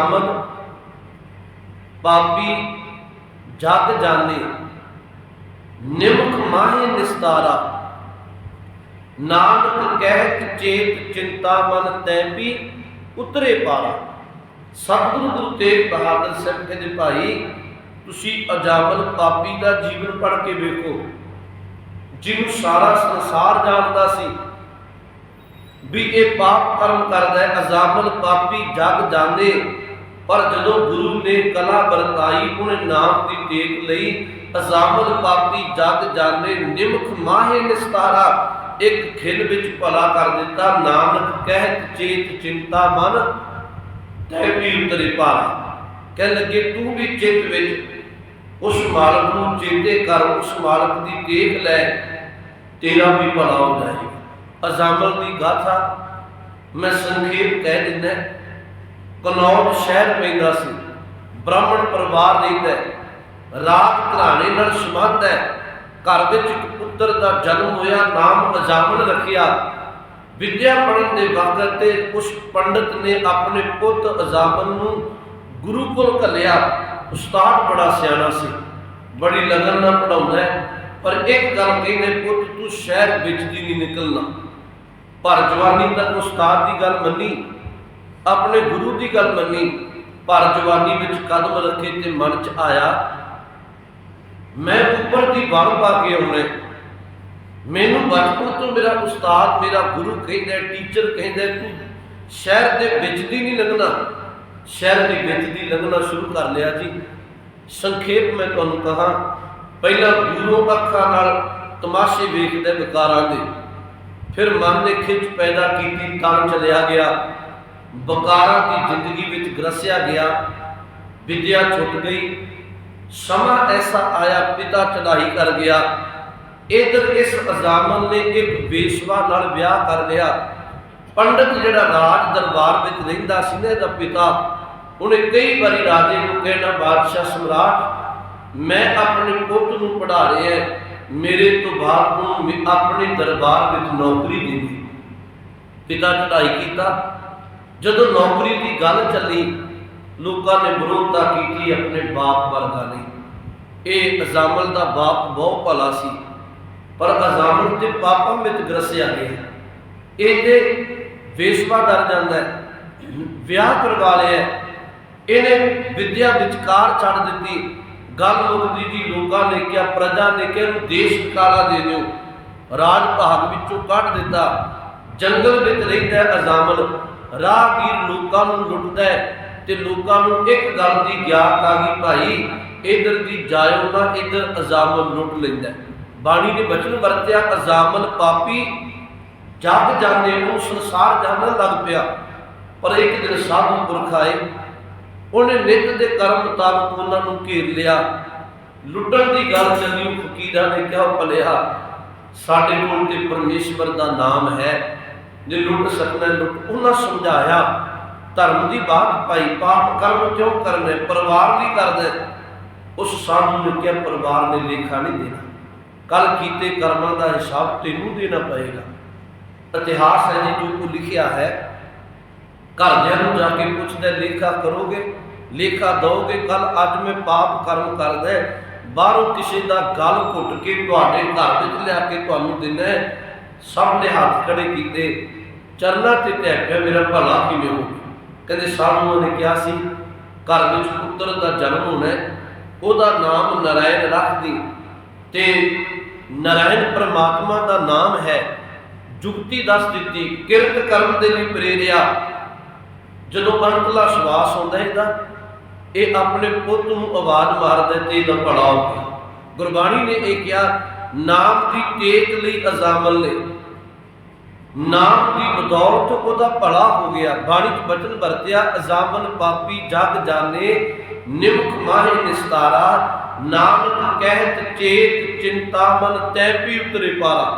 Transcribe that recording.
ਅਮਨ ਪਾਪੀ, ਜਗ ਜਾਣੇ, ਨਿਮਖ ਮਾਹੇ ਨਿਸਤਾਰਾ। ਨਾਨਕ ਕਹਿਤ ਚੇਤ ਚਿੰਤਾ ਮਨ ਤੈ ਉਤਰੇ ਪਾਰਾ। ਸਤਿਗੁਰੂ ਗੁਰੂ ਤੇਗ ਬਹਾਦਰ ਸਾਹਿਬ ਕਹਿੰਦੇ, ਭਾਈ, ਤੁਸੀਂ ਅਜਾਮਲ ਪਾਪੀ ਦਾ ਜੀਵਨ ਪੜ੍ਹ ਕੇ ਵੇਖੋ। ਜਿਹਨੂੰ ਸਾਰਾ ਸੰਸਾਰ ਜਾਣਦਾ ਸੀ ਵੀ ਇਹ ਪਾਪ ਕਰਮ ਕਰਦਾ ਹੈ, ਅਜ਼ਾਮਲ ਪਾਪੀ ਜਗ ਜਾਣੇ। ਪਰ ਜਦੋਂ ਗੁਰੂ ਨੇ ਕਲਾ ਵਰਤਾਈ, ਉਹਨੇ ਨਾਮ ਦੀ ਟੇਕ ਲਈ ਅਜ਼ਾਮਲ ਪਾਪੀ ਜਗ ਜਾਣੇ ਨਿਮਖ ਮਾਹੇ ਨਿਸਤਾਰਾ, ਇੱਕ ਖਿਲ ਵਿੱਚ ਭਲਾ ਕਰ ਦਿੱਤਾ। ਨਾਨਕ ਕਹਿਤ ਚੇਤ ਚਿੰਤਾ ਮਨ, ਤੈ ਵੀ ਉਤਰੇ ਪਾਰਾ ਕਹਿ ਲੱਗੇ, ਤੂੰ ਵੀ ਚਿੱਤ ਵਿੱਚ, ਉਸ ਮਾਲਕ ਨੂੰ ਚੇਤੇ ਕਰ, ਉਸ ਮਾਲਕ ਦੀ ਦੇਖ ਲੈ, ਤੇਰਾ ਵੀ ਭਲਾ ਹੋ ਜਾਏਗਾ। ਅਜ਼ਾਮਲ ਦੀ ਗਾਥਾ, ਮੈਂ ਸੰਖੇਪ ਕਹਿ ਦਿੰਦਾ। ਕਨੌਜ ਸ਼ਹਿਰ ਪੈਂਦਾ ਸੀ। ਬ੍ਰਾਹਮਣ ਪਰਿਵਾਰ ਰਹਿੰਦਾ ਹੈ। ਰਾਤ ਘਰਾਣੇ ਨਾਲ ਸੰਬੰਧ ਹੈ ਘਰ ਵਿੱਚ ਇੱਕ ਪੁੱਤਰ ਦਾ ਜਨਮ ਹੋਇਆ, ਨਾਮ ਅਜ਼ਾਮਲ ਰੱਖਿਆ। ਵਿਦਿਆ ਪੜ੍ਹਨ ਦੇ ਵਕਤ ਤੇ ਉਸ ਪੰਡਤ ਨੇ ਆਪਣੇ ਪੁੱਤ ਅਜ਼ਾਮਲ ਨੂੰ ਗੁਰੂ ਕੋਲ ਘੱਲਿਆ। ਉਸਤਾਦ ਬੜਾ ਸਿਆਣਾ ਸੀ, ਬੜੀ ਲਗਨ ਨਾਲ ਪੜਾਉਂਦਾ ਹੈ, ਪਰ ਇੱਕ ਗੱਲ ਕਹਿੰਦੇ ਪੁੱਤ, ਤੂੰ ਸ਼ਹਿਰ ਵਿੱਚ ਦੀ ਨਹੀਂ ਨਿਕਲਣਾ। ਪਰ ਜਵਾਨੀ ਤੱਕ ਉਸਤਾਦ ਦੀ ਗੱਲ ਮੰਨੀ। ਆਪਣੇ ਗੁਰੂ ਦੀ ਗੱਲ ਮੰਨੀ, ਪਰ ਜਵਾਨੀ ਵਿੱਚ ਕਦਮ ਰੱਖੇ ਤੇ ਮਨ ਚ ਆਇਆ, ਮੈਂ ਉੱਪਰ ਦੀ ਵਰ ਪਾ ਕੇ ਆਉਣਾ। ਮੈਨੂੰ ਬਚਪਨ ਤੋਂ ਮੇਰਾ ਉਸਤਾਦ, ਮੇਰਾ ਗੁਰੂ ਕਹਿੰਦਾ ਟੀਚਰ ਕਹਿੰਦਾ ਤੂੰ ਸ਼ਹਿਰ ਦੇ ਵਿੱਚ ਦੀ ਨਹੀਂ ਲੰਘਣਾ। ਸ਼ਹਿਰ ਦੇ ਵਿੱਚ ਦੀ ਲੰਘਣਾ ਸ਼ੁਰੂ ਕਰ ਲਿਆ ਜੀ। ਸੰਖੇਪ ਮੈਂ ਤੁਹਾਨੂੰ ਕਹਾ, ਪਹਿਲਾਂ ਦੂਰੋਂ ਅੱਖਾਂ ਨਾਲ ਤਮਾਸ਼ੇ ਵੇਖਦੇ ਵਿਕਾਰਾਂ ਦੇ, ਫਿਰ ਮਨ ਨੇ ਖਿੱਚ ਪੈਦਾ ਕੀਤੀ ਤਾਂ ਚਲਿਆ ਗਿਆ। ਬਕਾਰਾਂ ਦੀ ਜ਼ਿੰਦਗੀ ਵਿੱਚ ਗਰਸਿਆ ਗਿਆ, ਵਿਦਿਆ ਛੁੱਟ ਗਈ, ਸਮਾਂ ਐਸਾ ਆਇਆ, ਪਿਤਾ ਚੜਾਈ ਕਰ ਗਿਆ। ਇਧਰ ਇਸ ਅਜ਼ਾਮਨ ਨੇ ਇੱਕ ਵੇਸ਼ਵਾ ਨਾਲ ਵਿਆਹ ਕਰ ਲਿਆ। ਪੰਡਤ ਜਿਹੜਾ ਰਾਜ ਦਰਬਾਰ ਵਿੱਚ ਰਹਿੰਦਾ ਸੀ ਨਾ, ਇਹਦਾ ਪਿਤਾ, ਉਹਨੇ ਕਈ ਵਾਰੀ ਰਾਜੇ ਨੂੰ ਕਹਿਣਾ, ਬਾਦਸ਼ਾਹ ਸਮਰਾਟ, ਮੈਂ ਆਪਣੇ ਪੁੱਤ ਨੂੰ ਪੜ੍ਹਾ ਰਿਹਾ ਮੇਰੇ ਤੋਂ ਬਾਅਦ ਉਹਨੂੰ ਆਪਣੇ ਦਰਬਾਰ ਵਿੱਚ ਨੌਕਰੀ ਦੇਣੀ ਪਿਤਾ ਚੜਾਈ ਕੀਤਾ। ਜਦੋਂ ਨੌਕਰੀ ਦੀ ਗੱਲ ਚੱਲੀ, ਲੋਕਾਂ ਨੇ ਵਿਰੋਧਤਾ ਕੀਤੀ ਆਪਣੇ ਬਾਪ ਵਰਗਾ ਨਹੀਂ। ਇਹ ਅਜ਼ਾਮਲ ਦਾ ਬਾਪ ਬਹੁਤ ਭਲਾ ਸੀ, ਪਰ ਅਜ਼ਾਮਲ ਦੇ ਪਾਪਾਂ ਵਿੱਚ ਗਰਸਿਆ ਗਿਆ। ਇਹਦੇ ਵੇਸ਼ਵਾ ਡਰ ਜਾਂਦਾ ਹੈ, ਵਿਆਹ ਕਰਵਾ ਲਿਆ ਇਹਨੇ ਵਿਦਿਆ ਵਿਚਕਾਰ ਛੱਡ ਦਿੱਤੀ। ਗੱਲ ਮੁੱਕਦੀ ਜੀ ਲੋਕਾਂ ਨੇ ਕਿਹਾ, ਪ੍ਰਜਾ ਨੇ ਕਿਹਾ, ਇਹਨੂੰ ਦੇਸ਼ ਨਿਕਾਲਾ ਦੇ ਦਿਓ। ਰਾਜ ਭਾਗ ਵਿੱਚੋਂ ਕੱਢ ਦਿੱਤਾ। ਜੰਗਲ ਵਿੱਚ ਰਹਿੰਦਾ ਹੈ ਅਜ਼ਾਮਲ ਰਾਹਗੀਰ ਲੋਕਾਂ ਨੂੰ ਲੁੱਟਦਾ ਤੇ ਲੋਕਾਂ ਨੂੰ ਇੱਕ ਗੱਲ ਦੀ ਗਿਆਤ ਆ ਗਈ ਭਾਈ, ਇਧਰ ਦੀ ਜਾਇਓ ਨਾ ਇਧਰ ਅਜ਼ਾਮਲ ਲੁੱਟ ਲੈਂਦਾ ਬਾਣੀ ਨੇ ਬਚਨ ਵਰਤਿਆ ਅਜ਼ਾਮਲ ਪਾਪੀ ਜਗ ਜਾਣੇ ਨੂੰ ਸੰਸਾਰ ਜਾਣਨ ਲੱਗ ਪਿਆ, ਪਰ ਇੱਕ ਦਿਨ ਸਾਧੂ ਪੁਰਖ ਆਏ, ਉਹਨੇ ਨਿਤ ਦੇ ਕਰਮ ਮੁਤਾਬਕ ਉਹਨਾਂ ਨੂੰ ਘੇਰ ਲਿਆ। ਲੁੱਟਣ ਦੀ ਗੱਲ ਚੱਲੀ, ਉਹ ਫਕੀਰਾਂ ਨੇ ਕਿਹਾ, ਭਲਿਆ, ਸਾਡੇ ਕੋਲ ਤੇ ਪਰਮੇਸ਼ਵਰ ਦਾ ਨਾਮ ਹੈ। ਜੇ ਲੁੱਟ ਸਕਦਾ ਲੁੱਟ ਉਹਨਾਂ ਸਮਝਾਇਆ। ਧਰਮ ਦੀ ਬਾਤ ਭਾਈ ਪਾਪ ਕਰਮ ਕਿਉਂ ਕਰਨੇ? ਪਰਿਵਾਰ ਲਈ ਕਰਦਾ। ਉਸ ਸਾਧੂ ਨੇ ਕਿਹਾ, ਪਰਿਵਾਰ ਨੇ ਲੇਖਾ ਨਹੀਂ ਦੇਣਾ। ਕੱਲ ਕੀਤੇ ਕਰਮਾਂ ਦਾ ਹਿਸਾਬ ਤੈਨੂੰ ਦੇਣਾ ਪਏਗਾ। ਇਤਿਹਾਸ ਹੈ ਜੀ ਜੋ ਕੋ ਲਿਖਿਆ ਹੈ, ਘਰਦਿਆਂ ਨੂੰ ਜਾ ਕੇ ਪੁੱਛਦਾ, ਲੇਖਾ ਕਰੋਗੇ? ਲੇਖਾ ਦੋਗੇ ਕੱਲ ਅੱਜ ਮੈਂ ਪਾਪ ਕਰਮ ਕਰਦਾ, ਬਾਹਰੋਂ ਕਿਸੇ ਦਾ ਗਲ ਘੁੱਟ ਕੇ ਤੁਹਾਡੇ ਘਰ ਵਿੱਚ ਲਿਆ ਕੇ ਤੁਹਾਨੂੰ ਦਿੰਦਾ ਸਭ ਨੇ ਹੱਥ ਖੜੇ ਕੀਤੇ, ਚਰਨਾਂ ਤੇ ਟਹਿ ਪਿਆ ਮੇਰਾ ਭਲਾ ਕਿਵੇਂ ਹੋ ਕਹਿੰਦੇ, ਸਾਧੂਆਂ ਨੇ ਕਿਹਾ ਸੀ, ਘਰ ਵਿੱਚ ਪੁੱਤਰ ਦਾ ਜਨਮ ਹੋਣਾ ਉਹਦਾ ਨਾਮ ਨਰਾਇਣ ਰੱਖ ਦੀ। ਤੇ ਨਰਾਇਣ ਪ੍ਰਮਾਤਮਾ ਦਾ ਨਾਮ ਹੈ, ਜੁਗਤੀ ਦੱਸ ਦਿੱਤੀ, ਕਿਰਤ ਕਰਨ ਦੇ ਲਈ ਪ੍ਰੇਰਿਆ। ਜਦੋਂ ਅੰਤਲਾ ਸਵਾਸ ਹੁੰਦਾ ਇਹਦਾ, ਇਹ ਆਪਣੇ ਪੁੱਤ ਨੂੰ ਆਵਾਜ਼ ਮਾਰਦਾ ਤੇ ਇਹਦਾ ਭਲਾ ਹੋ ਗਿਆ ਗੁਰਬਾਣੀ ਨੇ ਇਹ ਕਿਹਾ ਨਾਮ ਦੀ ਟੇਕ ਲਈ ਅਜ਼ਾਮਲ ਨੇ। ਨਾਮ ਦੀ ਬਦੌਲਤ ਉਹਦਾ ਭਲਾ ਹੋ ਗਿਆ। ਬਾਣੀ ਚ ਬਚਨ ਵਰਤਿਆ, ਅਜ਼ਾਮਲ ਪਾਪੀ ਜਗ ਜਾਣੇ, ਨਿਮਖ ਮਾਹੇ ਨਿਸਤਾਰਾ, ਨਾਨਕ ਕਹਿਤ ਚੇਤ ਚਿੰਤਾ ਮਨ ਤੈ ਪੀ ਉਤਰੇ ਪਾਰਾ।